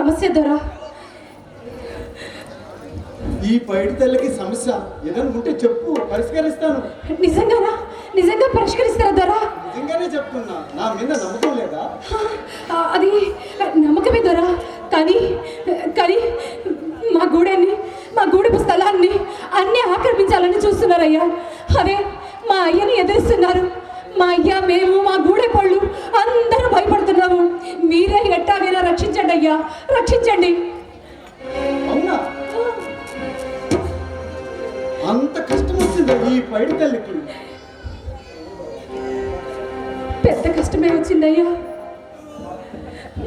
సమస్య దొర ఈ పైడి తల్లికి సమస్య. ఏదైనా ఉంటే చెప్పు పరిష్కరిస్తాను. నిజంగానా? నిజంగా పరిష్కరిస్తారా దొర నిజంగానే చెప్తున్నా. నా మీద నమ్మకం లేదా? అది నమ్మకమే దొర కానీ కానీ మా గూడెని మా గూడెపు స్థలాన్ని అన్నీ ఆక్రమించాలని చూస్తున్నారయ్యా. అదే మా అయ్యని ఎదిరిస్తున్నారు. మా అయ్య మేము మా గూడె పళ్ళు అందరూ భయపడుతున్నాము. మీరే ఎట్టాగైనా అయ్యా రక్షించండి. అవునా? అంత కష్టం వచ్చిందా ఈ పైడి తల్లికి? పెద్ద కష్టమే వచ్చిందయ్యా.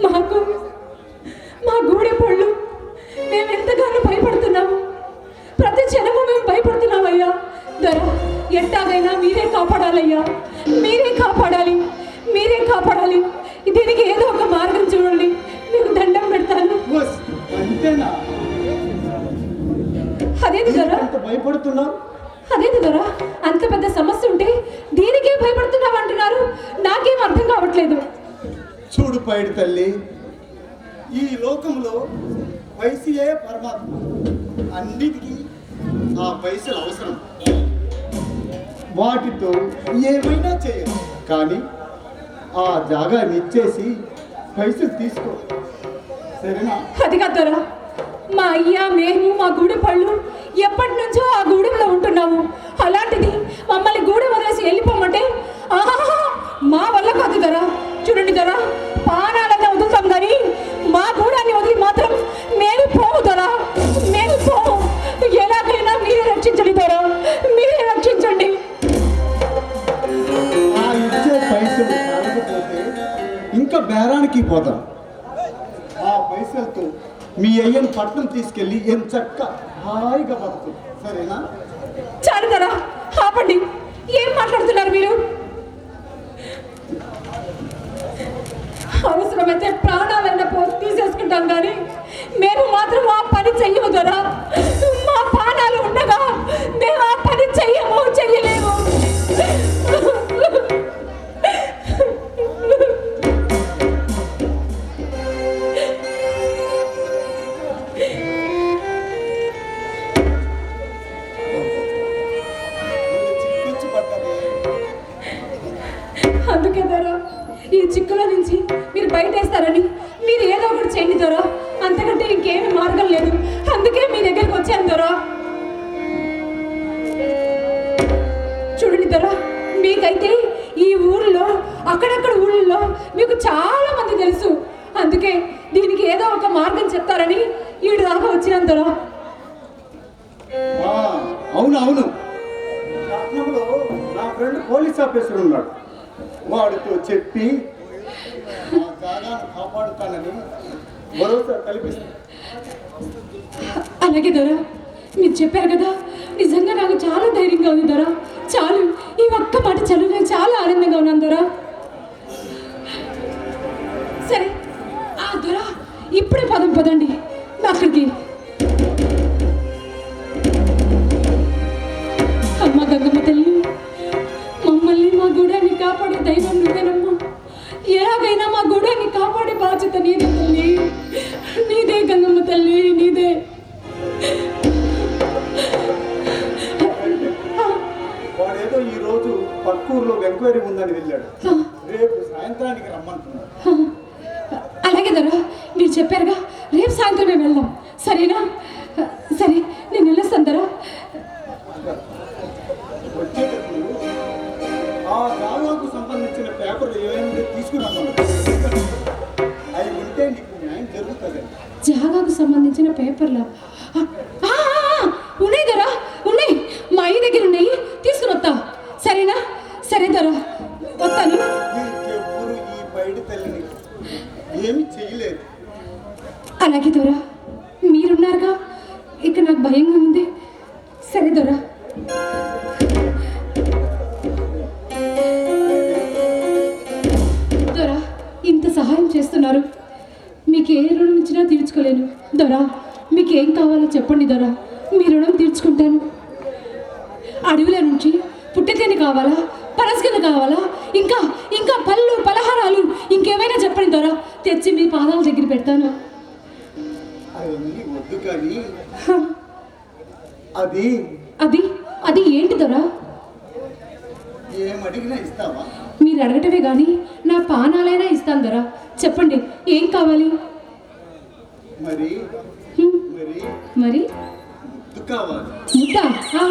మాకు మా గూడె పళ్ళు మేము ఎంతగానో భయపడుతున్నాము ప్రతి క్షణము మేము భయపడుతున్నామయ్యా. ధర ఎట్టాగైనా మీరే కాపాడాలయ్యా. మీరే కాపాడాలి. మీరే కాపాడాలి. దీనికి ఏదో ఒక మార్గం చూడండి. అంతేనా అదేంటి ధర అంత భయపడుతున్నావు అదేంటి ధర అంత పెద్ద సమస్య ఉంటే దీనికే భయపడుతున్నావు అంటున్నారు. నాకేం అర్థం కావట్లేదు. చూడు పైడి తల్లి ఈ లోకంలో పైసయే పరమాత్మ. అన్నిటికీ ఆ పైసలు అవసరం. వాటితో ఏమైనా చేయదు కానీ ఆ జాగాని ఇచ్చేసి పైసలు తీసుకో. అది కాదరా మా అయ్య మేము మా గూడె పళ్ళు ఎప్పటి నుంచో ఆ గూడెంలో ఉంటున్నాము. అలాంటిది మమ్మల్ని గూడెం వదిలేసి వెళ్ళిపోమంటే? మా వల్ల కాదు ధర చూడండి ధర పానాలన్నా వదులుతాం కానీ మా గూడాన్ని వదిలి మాత్రం మేము పోము ధర మేము పోము. ఎలాగైనా మీరే రక్షించండి ధర మీరే రక్షించండి. ఇంకా బేరానికి పోదాం ఆ మీ అయ్యని పట్నం తీసుకెళ్ళి ఎంచక్క హాయిగా బతుకు. సరేనా? చాలు కదా ఆపండి. ఏం మాట్లాడుతున్నారు మీరు? అవసరమైతే ప్రాణాలన్న పో తీసేసుకుంటాం కానీ మేము మాత్రం ఆ పని చెయ్యము కదా. అందుకే ధర ఈ చిక్కులో నుంచి మీరు బయటేస్తారని మీరు ఏదో ఒకటి చేయండి ధర అంతకంటే ఇంకేమి మార్గం లేదు. అందుకే మీ దగ్గరికి వచ్చాను ధర చూడండి ధర మీకైతే ఈ ఊరిలో అక్కడక్కడ ఊళ్ళో మీకు చాలా మంది తెలుసు. అందుకే దీనికి ఏదో ఒక మార్గం చెప్తారని ఈడు దాకా వచ్చినాను ధర అవును అవును. నా ఫ్రెండ్ పోలీస్ ఆఫీసర్ ఉన్నాడు. వాడితో చెప్పి ఆ జాగాను కాపాడుతానని మరోసారి కల్పిస్తాను. అలాగే ధర మీరు చెప్పారు కదా నిజంగా నాకు చాలా ధైర్యంగా ఉంది దొర. చాలు ఈ ఒక్క మాట చదువు నేను చాలా ఆనందంగా ఉన్నాను దొర. సరే ఆ దొర ఇప్పుడే పదం పదండి. అక్కడికి కాపాడే బాధ్యత నీదే తల్లి. నీదే గంగమ్మ తల్లి నీదే. వాడేదో ఈ రోజు పక్కూరులో ఎంక్వైరీ ఉందని వెళ్ళాడు. రేపు సాయంత్రానికి రమ్మంటున్నాడు. అలాగే దొర మీరు చెప్పారుగా రేపు సాయంత్రమే వెళ్దాం. సరేనా? సరే నేను వెళ్ళొస్తాను దొర. వచ్చేటప్పుడు ఆ జాగాకు సంబంధించిన పేపర్లు ఏమైనా తీసుకురమ్మన్నాడు పేపర్లు? ఉన్నాయి దొర ఉన్నాయి. మా అయ్య దగ్గర ఉన్నాయి. తీసుకుని వస్తా సరేనా? సరే దొర. వస్తాను. అలాగే దొర. మీరున్నారుగా? ఇక నాకు భయంగా ఉంది. సరే దొర. దొర ఇంత సహాయం చేస్తున్నారు. మీకు ఏ రుణం ఇచ్చినా తీర్చుకోలేను. దొర. మీకు ఏం కావాలో చెప్పండి దొర. మీ రుణం తీర్చుకుంటాను. అడవిలో నుంచి పుట్టతేనె కావాలా? పనసగలు కావాలా? ఇంకా ఇంకా పళ్ళు పలహారాలు ఇంకేమైనా చెప్పండి దొర. తెచ్చి మీ పాదాల దగ్గర పెడతాను. అది అది అది ఏంటి దొరా? మీరు అడగటమే కానీ నా పానాలైనా ఇస్తాను దొరా. చెప్పండి ఏం కావాలి? మరి మరి మరి ముద్దు కావాలి ముద్ద ఆ,